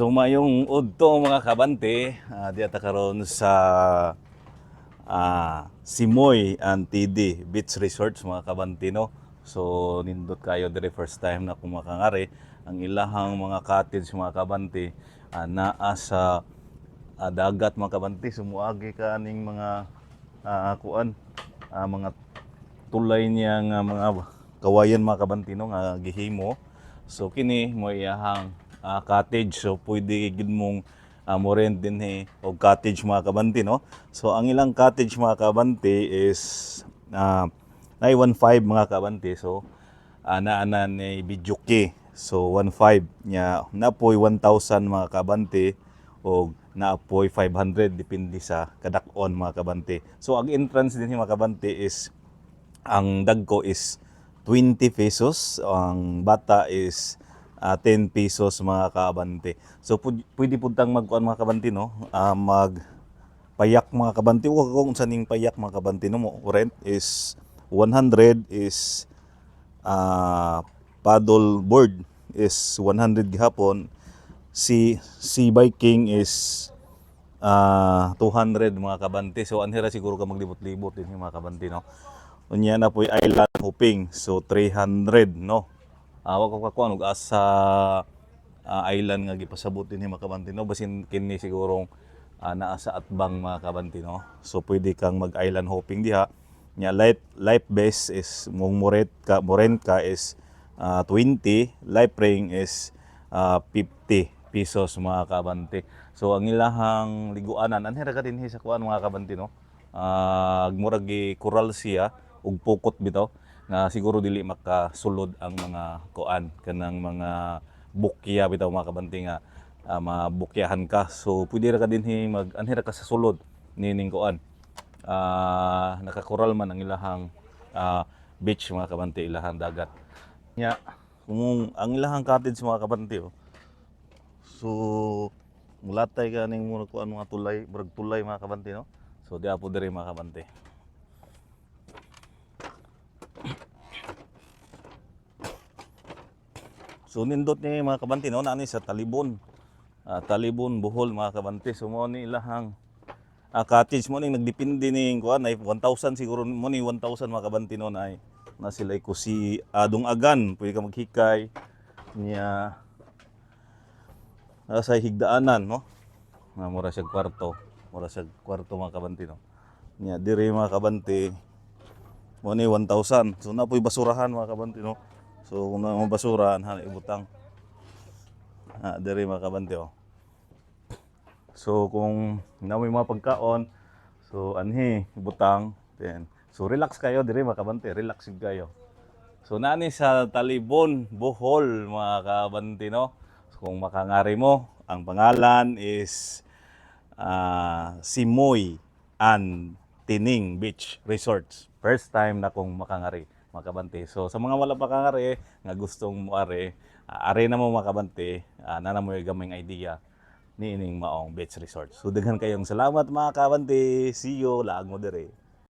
So mayong udto mga kabante, uh, di ata karon sa ah, Simoy and Beach Resorts mga kabante no. So nindot kayo dire first time na kumakangari ang ilahang mga cottage mga kabante ah, naa sa ah, dagat mga kabante sumuagi ka ning mga ah, kuan ah, mga tulay niya nga mga kawayan mga kabante no nga gihimo. So kini mo iyahang ah, cottage so pwede gid mong uh, mo rent din eh, og cottage mga kabante no. So ang ilang cottage mga kabante is uh, 915 mga kabante. So uh, naana ni Bijuki. So 15 nya napoy 1000 mga kabante og naapoy 500 depende sa kadak-on mga kabante. So ang entrance din mga kabante is ang dagko is 20 pesos, ang bata is ah, 10 pesos mga kabante. So pwede pud tang magkuan mga kabante no, Ah, mag payak mga kabante. O kung saning payak mga kabante no mo. Rent is 100 is ah paddle board is 100 gihapon. Si si biking is ah 200 mga kabante. So anhira siguro ka maglibot-libot din yung mga kabante no? Unya na po island hopping. So 300 no awak ko kakuan og asa ah, island nga gipasabot din yung mga kabante no basin kini sigurong ah, naa sa atbang mga kabante no so pwede kang mag island hopping diha. Nya life life base is mong moret ka morent ka is ah, 20 life ring is ah, 50 pesos mga kabante. So ang ilahang liguanan anhira ka dinhi sa kuan mga kabante no ah murag coral siya ug pukot bitaw nga siguro dili makasulod ang mga kuan kanang mga bukya bitaw mga kabante nga ah, mabukyahan ka. So pwede ra ka dinhi mag anhira ka sa sulod nining kuan. Ah nakakoral man ang ilahang ah, beach mga kabante ilahang dagat. Nya kung ang ilahang cottage mga kabante oh, so mulatay ka ning muna kuan mga tulay murag tulay mga kabante no? So di apo diri mga kabante So nindot ni mga kabante no nani sa Talibon. Ah, Talibon Bohol mga kabante. So mo ni ilahang ah, cottage mo ning nagdepende ni kuan ay 1000 siguro mo ni 1000 mga kabante no ay na sila ko si Adong Agan pwede ka maghikay niya ah, sa higdaanan no. Na mura siya kwarto. Mura siya kwarto mga kabante no. Niya diri mga kabante mo ni 1000. So napoy basurahan mga kabante no. So kung na basurahan ha ibutang. Ah, diri mga kabante oh. So kung namoy mga pagkaon, so anhi ibutang then so relax kayo diri mga kabante, relax yun kayo. So nani sa Talibon, Bohol mga kabante no. So, kung makangari mo, ang pangalan is ah, Simoy and Tining Beach Resorts. First time na kong makangari makabante. So sa mga wala pa kangari nga gustong mo are, ah, are na mo makabante, uh, na mo yung gamay idea ni ining maong beach resort. So daghan kayong salamat mga kabante. See you laag mo dire.